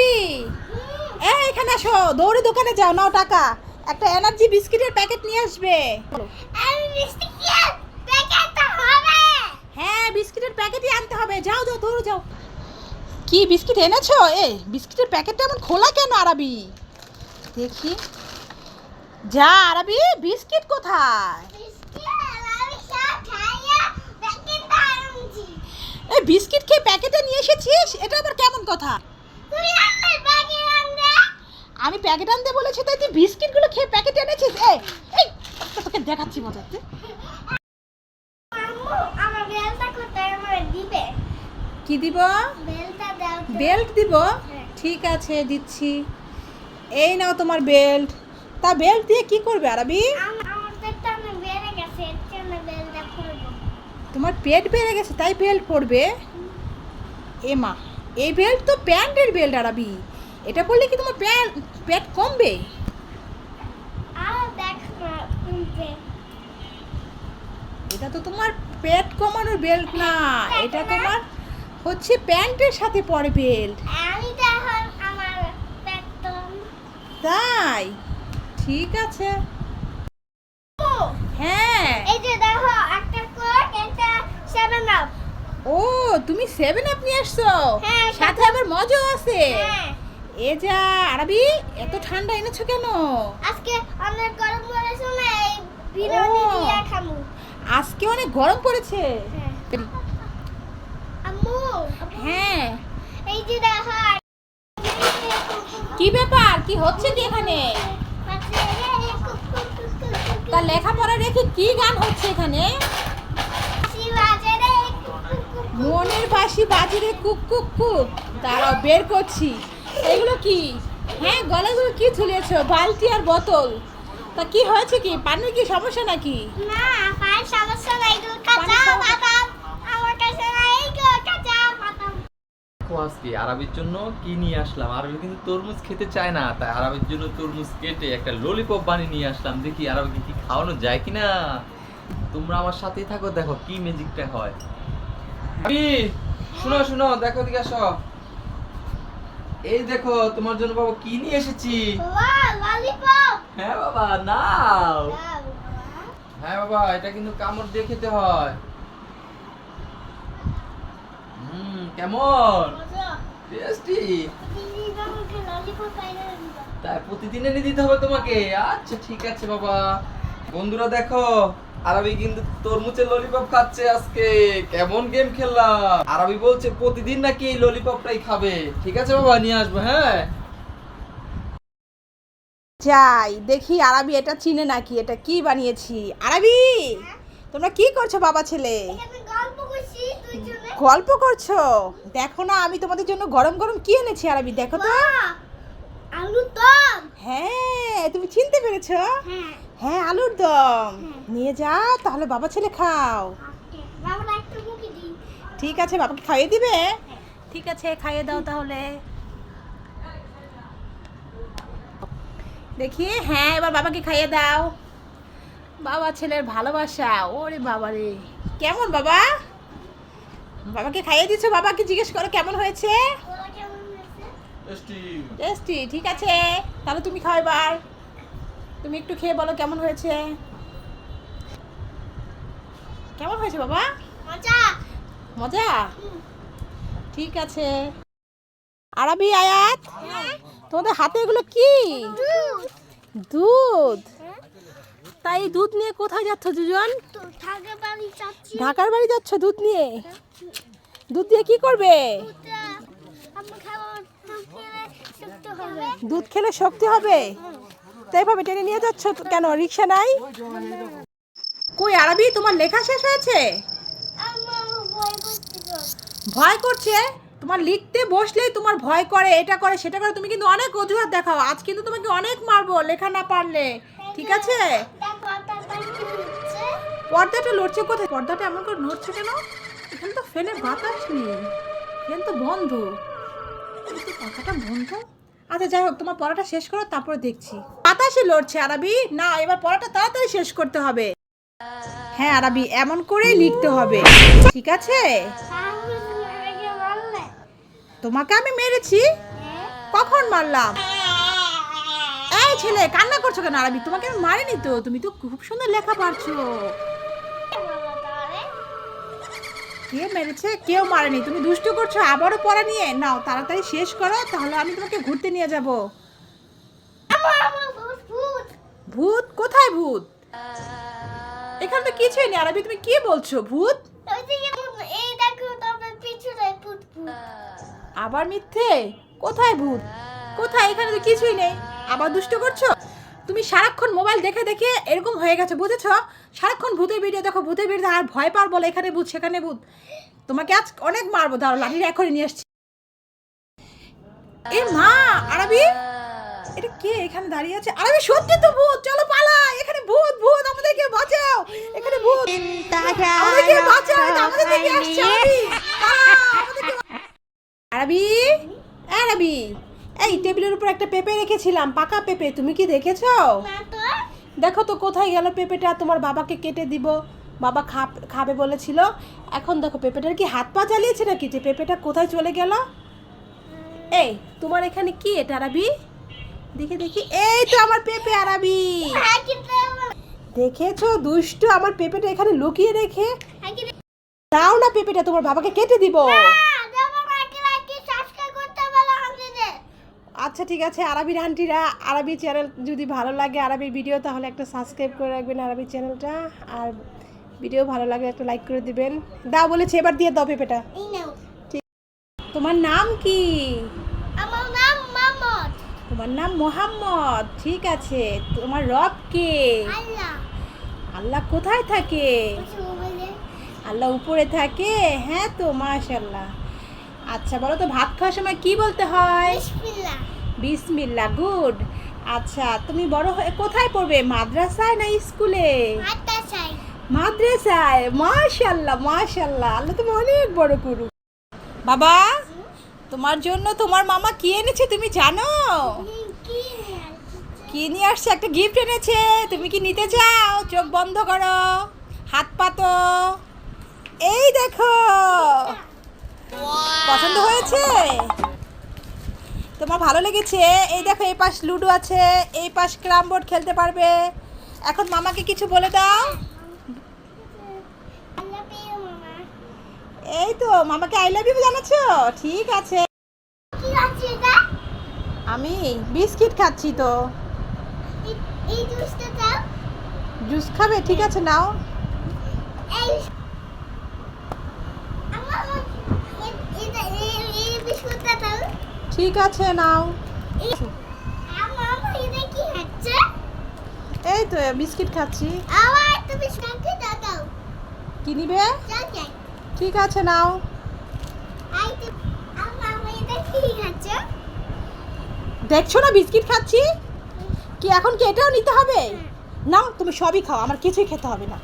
আরবি এ এখানে আসো দৌড়ে দোকানে যাও নাও টাকা। একটা এনার্জি বিস্কিটের প্যাকেট নিয়ে আসবে। হ্যাঁ বিস্কিটের প্যাকেটই আনতে হবে। যাও যাও দৌড়ে যাও। কি বিস্কিট এনেছো? এ বিস্কিটের প্যাকেটটা এমন খোলা কেন আরবি? দেখি। যা আরবি বিস্কিট কোথায়? এই বিস্কিট খেয়ে প্যাকেটে নিয়ে এসেছিস? এটা আবার কেমন কথা? আমি প্যাকেট আনতে বলেছি তাই তুই বিস্কিটগুলো খেয়ে প্যাকেট এনেছিস? এই এই তোকে দেখাচ্ছি মজাতে কি দিব? বেলটা দিব? হ্যাঁ। ঠিক আছে দিচ্ছি। এই নাও তোমার বেল্ট। তা বেল্ট দিয়ে কি করবে আরবি? তোমার পেট বেড়ে গেছে তাই বেল্ট পরবে? এ মা এই বেল্ট তো প্যান্টের বেল্ট আরবি। এটা পরলে কি তোমার প্যান্ট পেট কমবে। এটা তো তোমার পেট কমানোর বেল্ট না। এটা তোমার হচ্ছে প্যান্টের সাথে পরে বেল্ট তাই? ঠিক আছে। হ্যাঁ। এই যে দেখো একটা কোক একটা সেভেন আপ ও তুমি সেভেন আপ নিয়ে আসছো? হ্যাঁ, সাথে। আবার মজাও আছে। হ্যাঁ। এ যা আরবি এত ঠান্ডা এনেছো কেন? আজকে অনেক গরম পড়েছে না এই বিরিয়ানি দিয়ে খামু। আজকে অনেক গরম পড়েছে। হ্যাঁ। আম্মু হ্যাঁ। এই যে দেখো কি ব্যাপার? কি হচ্ছে কি এখানে? তা লেখাপড়া রেখে কি গান হচ্ছে এখানে? বাসি বাজিরে কুক কুক কুক। তারাও বের করছি। এগুলো কি? হ্যাঁ গলাগুলো কি ঝুলিয়েছো? বালতি আর বোতল। তা কি হয়েছে কি? পানির কি সমস্যা নাকি? না পানির সমস্যা- নাই আজকে আরবির জন্য কি নিয়ে আসলাম? আরবি কিন্তু তরমুজ খেতে চায় না তাই আরবির জন্য তরমুজ কেটে একটা ললিপপ বানিয়ে নিয়ে আসলাম। দেখি আরবিকে কি খাওয়ানো যায় কিনা? তোমরা আমার সাথেই থাকো দেখো কি ম্যাজিকটা হয়। শোনো শোনো দেখো দিকে আসো। এই দেখো তোমার জন্য বাবা কি নিয়ে এসেছি? হ্যাঁ বাবা নাও। হ্যাঁ বাবা এটা কিন্তু কামড় দিয়ে খেতে হয়। হুম কেমন? টেস্টি তাই প্রতিদিন এনে দিতে হবে তোমাকে। আচ্ছা ঠিক আছে বাবা। বন্ধুরা দেখো আরবি কিন্তু তরমুজের ললিপপ খাচ্ছে আজকে। কেমন গেম খেললাম? আরবি বলছে প্রতিদিন নাকি এই ললিপপটাই খাবে। ঠিক আছে বাবা নিয়ে আসব হ্যাঁ? যাই দেখি আরবি এটা চিনে নাকি এটা কি বানিয়েছি? আরবি তোমরা কি করছ বাবা ছেলে? গল্প করছ দেখো না আমি তোমাদের জন্য গরম গরম কি এনেছি আরবি দেখো তো। আলু দম। হ্যাঁ তুমি চিনতে পেরেছ? হ্যাঁ। হ্যাঁ আলুর দম। নিয়ে যা তাহলে বাবা ছেলে খাও। বাবা একটু মুখে দিই ঠিক আছে বাবাকে খাইয়ে দিবে? ঠিক আছে খাইয়ে দাও তাহলে। দেখি হ্যাঁ এবার বাবাকে খাইয়ে দাও। বাবা ছেলের ভালোবাসা ওরে বাবা রে। কেমন বাবা? বাবাকে খাইয়ে দিচ্ছ বাবাকে জিজ্ঞেস করো কেমন হয়েছে? ওরা কেমন হয়েছে? টেস্টি ঠিক আছে। তাহলে তুমি খাও এবার। তুমি একটু খেয়ে বলো কেমন হয়েছে? কেমন হয়েছে বাবা? মজা। মজা? ঠিক আছে। আরবি আয়াত? তোমাদের হাতে এগুলো কি? দুধ। তাই দুধ নিয়ে কোথায় যাচ্ছ দুজন? ঢাকার বাড়ি যাচ্ছ। দুধ নিয়ে? দুধ দিয়ে কি করবে? দুধ খেলে শক্তি হবে। তো এভাবে টেনে নিয়ে যাচ্ছ কেন? রিক্সা নাই? কই আরবি, তোমার লেখা শেষ হয়েছে? ভয় করছে? তোমার লিখতে বসলেই তোমার ভয় করে, এটা করে, সেটা করে। তুমি কিন্তু অনেক অজুহাত দেখাও। আজ কিন্তু তোমাকে অনেক মারবো, লেখা না পারলে। ঠিক আছে? পর্দাটা লড়ছে কোথায়? পর্দাটা এমন করে নড়ছে কেন? এখানে তো ফ্যানের বাতাস নেই। ফ্যান তো বন্ধ। পাখাটা বন্ধ। আচ্ছা যাই হোক, তোমার পড়াটা শেষ করো, তারপরে দেখছি। বাতাসে লড়ছে, আরবি। না, এবার পড়াটা তাড়াতাড়ি শেষ করতে হবে। হ্যাঁ আরবি, এমন করেই লিখতে হবে। ঠিক আছে? তোমাকে আমি মেরেছি? কখন মারলাম? এই ছেলে, কান্না করছ কেন আরবি? তোমাকে আমি মারিনি তো। তুমি তো খুব সুন্দর লেখা পারছ। কে মেরেছে? কেউ মারেনি। তুমি দুষ্টু করছ, আবারও পড়া নিয়ে? নাও, তাড়াতাড়ি শেষ করো, তাহলে আমি তোমাকে ঘুরতে নিয়ে যাব। ভূত। কোথায় ভূত? এখানে তো কিছুই নেই আরবি তুমি কি বলছো ভূত? ভূত আবার মিথ্যে? কোথায় ভূত? কোথায়? এখানে তো কিছুই নেই। আবার দুষ্ট করছ? তুমি সারাক্ষণ মোবাইল দেখে দেখে এরকম হয়ে গেছে বুঝেছ? সারাক্ষণ ভূতের ভিডিও দেখো ভূতের ভিডিও আর ভয় পার বলে এখানে ভূত সেখানে ভূত। তোমাকে আজ অনেক মারবো ধরো লাঠির এখনই নিয়ে আসছি। এ মা আরবি? এটা কে এখানে দাঁড়িয়ে আছে? আরবি সত্যি তো ভূত! চলো পালা এখানে ভূত ভূত আমাদেরকে বাঁচাও! এখানে ভূত! আমাদেরকে বাঁচাও! আমাদের দিকে আসছে আরবি! আরবি? আরবি! এই টেবিলের উপর একটা পেঁপে রেখেছিলাম পাকা পেঁপে তুমি কি দেখেছ? দেখো তো কোথায় গেল পেঁপেটা তোমার বাবাকে কেটে দিব। বাবা খাবে বলেছিল। এখন দেখো পেঁপেটার কি হাত পা চালিয়েছে নাকি? যে পেঁপেটা কোথায় চলে গেল? এই তোমার এখানে কি এটা আরাবি? দেখে দেখি এই তো আমার পেঁপে আরাবি দেখেছ দুষ্টু আমার পেঁপেটা এখানে লুকিয়ে রেখে। দাও না পেঁপেটা তোমার বাবাকে কেটে দিব। আচ্ছা ঠিক আছে আরবির আন্টিরা আরবি চ্যানেল যদি ভালো লাগে আরবির ভিডিও তাহলে একটা সাবস্ক্রাইব করে রাখবেন আরবি চ্যানেলটা। আর ভিডিও ভালো লাগলে একটা লাইক করে দিবেন। দাও বলেছে এবার দিয়ে দাও পেঁপেটা। নাও। তোমার নাম কি? তোমার নাম মোহাম্মদ। ঠিক আছে তোমার রব কে? আল্লাহ। কোথায় থাকে? আল্লাহ উপরে থাকে? হ্যাঁ তো মাশাল্লাহ আচ্ছা বলো তো ভাত খাওয়ার সময় কি বলতে হয়? বিসমিল্লা গুড। আচ্ছা তুমি বড় হয়ে কোথায় পড়বে মাদ্রাসায় না স্কুলে? মাদ্রাসায়। মাশাল্লাহ মাশাল্লাহ আল্লাহ তুমি অনেক বড় করু বাবা তোমার জন্য তোমার মামা কি এনেছে তুমি জানো? কি নিয়ে আসছে? একটা গিফট এনেছে। তুমি কি নিতে চাও? চোখ বন্ধ করো। হাত পাতো। এই দেখো। পছন্দ হয়েছে? তোমার ভালো লেগেছে? এই দেখো এই পাশ লুডো আছে। এই পাশ ক্রাম বোর্ড খেলতে পারবে। এখন মামাকে কিছু বলে দাও আল্লাহ পেয়ে মামা এই তো মামাকে আই লাভ ইউ জানাচ্ছো? ঠিক আছে। আমি বিস্কিট খাচ্ছি তো। এই- এই দাও। জুস খাবে? ঠিক আছে নাও। ঠিক আছে নাও। এই তো বিস্কিট খাচ্ছি। আবার তুমি সাথে দাও কি নিবে? ঠিক আছে নাও। দেখছ না বিস্কিট খাচ্ছি? কি এখন কি এটাও নিতে হবে? না তুমি সবই খাও আমার কিছুই খেতে হবে না।